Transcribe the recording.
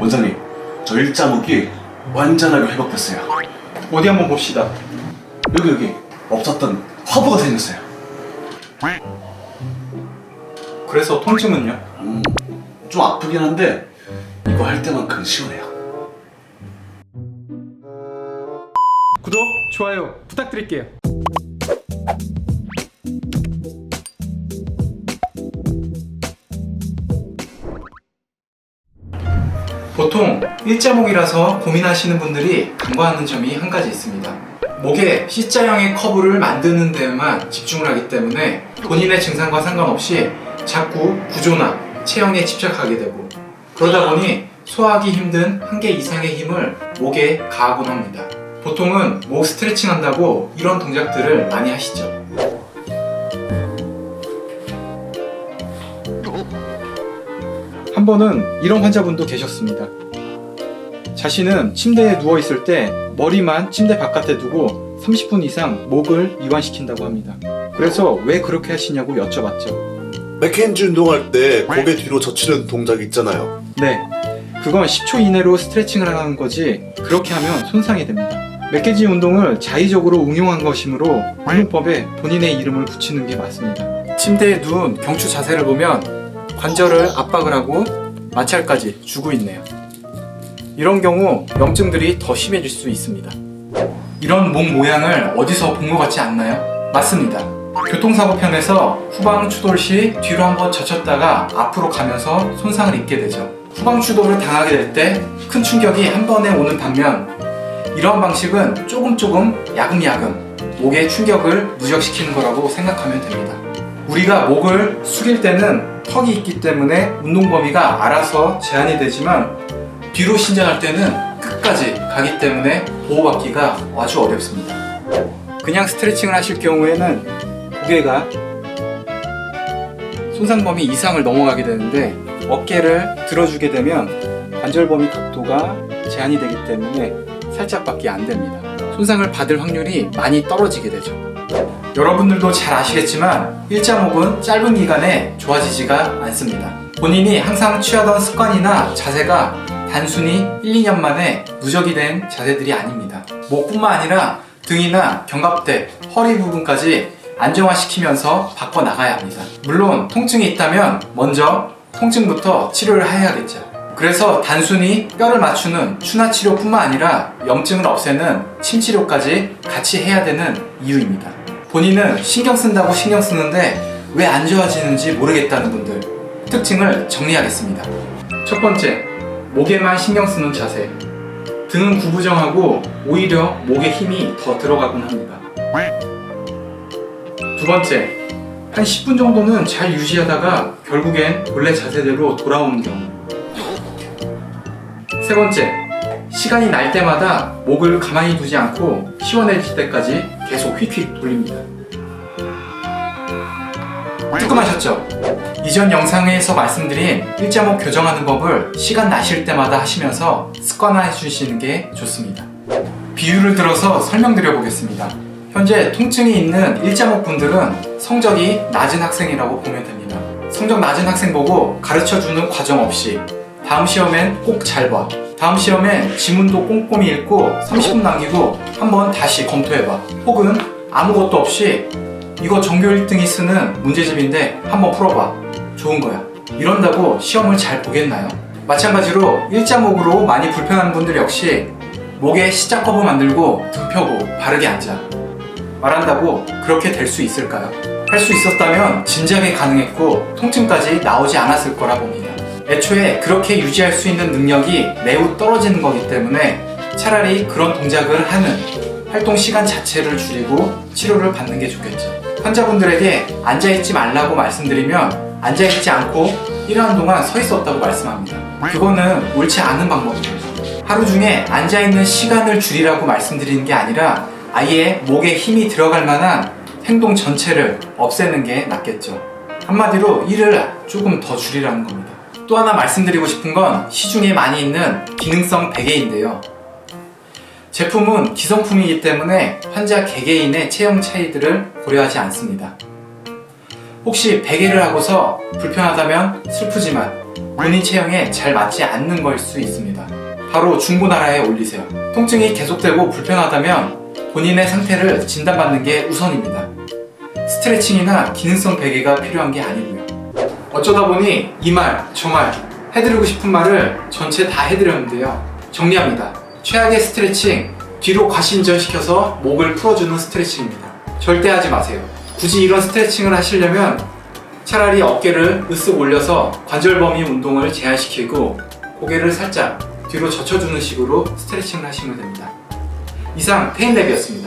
원장님, 저 일자목이 완전하게 회복됐어요. 어디 한번 봅시다. 여기 여기 없었던 화부가 생겼어요. 그래서 통증은요? 음, 좀 아프긴 한데 이거 할 때만큼 시원해요. 구독, 좋아요 부탁드릴게요. 보통 일자목이라서 고민하시는 분들이 간과하는 점이 한 가지 있습니다. 목에 C자형의 커브를 만드는 데에만 집중을 하기 때문에 본인의 증상과 상관없이 자꾸 구조나 체형에 집착하게 되고 그러다 보니 소화하기 힘든 한 개 이상의 힘을 목에 가하곤 합니다. 보통은 목 스트레칭 한다고 이런 동작들을 많이 하시죠. 한 번은 이런 환자분도 계셨습니다. 자신은 침대에 누워 있을 때 머리만 침대 바깥에 두고 30분 이상 목을 이완시킨다고 합니다. 그래서 왜 그렇게 하시냐고 여쭤봤죠. 맥켄지 운동할 때 고개 뒤로 젖히는 동작 있잖아요. 네. 그건 10초 이내로 스트레칭을 하는 거지 그렇게 하면 손상이 됩니다. 맥개지 운동을 자의적으로 응용한 것이므로 운동법에 본인의 이름을 붙이는 게 맞습니다. 침대에 누운 경추 자세를 보면 관절을 압박을 하고 마찰까지 주고 있네요. 이런 경우 염증들이 더 심해질 수 있습니다. 이런 목 모양을 어디서 본 것 같지 않나요? 맞습니다. 교통사고 편에서 후방 추돌 시 뒤로 한번 젖혔다가 앞으로 가면서 손상을 입게 되죠. 후방 추돌을 당하게 될 때 큰 충격이 한 번에 오는 반면 이러한 방식은 조금 조금 야금야금 목의 충격을 누적시키는 거라고 생각하면 됩니다. 우리가 목을 숙일 때는 턱이 있기 때문에 운동 범위가 알아서 제한이 되지만 뒤로 신전할 때는 끝까지 가기 때문에 보호받기가 아주 어렵습니다. 그냥 스트레칭을 하실 경우에는 고개가 손상 범위 이상을 넘어가게 되는데 어깨를 들어주게 되면 관절 범위 각도가 제한이 되기 때문에 살짝밖에 안 됩니다. 손상을 받을 확률이 많이 떨어지게 되죠. 여러분들도 잘 아시겠지만 일자목은 짧은 기간에 좋아지지가 않습니다. 본인이 항상 취하던 습관이나 자세가 단순히 1, 2년 만에 누적이 된 자세들이 아닙니다. 목뿐만 아니라 등이나 견갑대, 허리 부분까지 안정화시키면서 바꿔나가야 합니다. 물론 통증이 있다면 먼저 통증부터 치료를 해야겠죠. 그래서 단순히 뼈를 맞추는 추나 치료뿐만 아니라 염증을 없애는 침 치료까지 같이 해야 되는 이유입니다. 본인은 신경 쓴다고 신경 쓰는데 왜 안 좋아지는지 모르겠다는 분들 특징을 정리하겠습니다. 첫 번째, 목에만 신경 쓰는 자세. 등은 구부정하고 오히려 목에 힘이 더 들어가곤 합니다. 두 번째, 한 10분 정도는 잘 유지하다가 결국엔 원래 자세대로 돌아오는 경우. 세 번째, 시간이 날 때마다 목을 가만히 두지 않고 시원해질 때까지 계속 휙휙 돌립니다. 뜨끔하셨죠? 이전 영상에서 말씀드린 일자목 교정하는 법을 시간 나실 때마다 하시면서 습관화해 주시는 게 좋습니다. 비유를 들어서 설명드려 보겠습니다. 현재 통증이 있는 일자목 분들은 성적이 낮은 학생이라고 보면 됩니다. 성적 낮은 학생 보고 가르쳐 주는 과정 없이 다음 시험엔 꼭 잘 봐. 다음 시험엔 지문도 꼼꼼히 읽고 30분 남기고 한번 다시 검토해봐. 혹은 아무것도 없이 이거 전교 1등이 쓰는 문제집인데 한번 풀어봐. 좋은 거야. 이런다고 시험을 잘 보겠나요? 마찬가지로 일자목으로 많이 불편한 분들 역시 목에 시작 커브 만들고 등 펴고 바르게 앉아. 말한다고 그렇게 될 수 있을까요? 할 수 있었다면 진작에 가능했고 통증까지 나오지 않았을 거라 봅니다. 애초에 그렇게 유지할 수 있는 능력이 매우 떨어지는 거기 때문에 차라리 그런 동작을 하는 활동 시간 자체를 줄이고 치료를 받는 게 좋겠죠. 환자분들에게 앉아있지 말라고 말씀드리면 앉아있지 않고 일하는 동안 서 있었다고 말씀합니다. 그거는 옳지 않은 방법이에요. 하루 중에 앉아있는 시간을 줄이라고 말씀드리는 게 아니라 아예 목에 힘이 들어갈 만한 행동 전체를 없애는 게 낫겠죠. 한마디로 일을 조금 더 줄이라는 겁니다. 또 하나 말씀드리고 싶은 건 시중에 많이 있는 기능성 베개인데요. 제품은 기성품이기 때문에 환자 개개인의 체형 차이들을 고려하지 않습니다. 혹시 베개를 하고서 불편하다면 슬프지만 본인 체형에 잘 맞지 않는 걸 수 있습니다. 바로 중고나라에 올리세요. 통증이 계속되고 불편하다면 본인의 상태를 진단받는 게 우선입니다. 스트레칭이나 기능성 베개가 필요한 게 아니고요. 어쩌다 보니 이 말, 저 말, 해드리고 싶은 말을 전체 다 해드렸는데요. 정리합니다. 최악의 스트레칭, 뒤로 과신전시켜서 목을 풀어주는 스트레칭입니다. 절대 하지 마세요. 굳이 이런 스트레칭을 하시려면 차라리 어깨를 으쓱 올려서 관절 범위 운동을 제한시키고 고개를 살짝 뒤로 젖혀주는 식으로 스트레칭을 하시면 됩니다. 이상 페인랩이었습니다.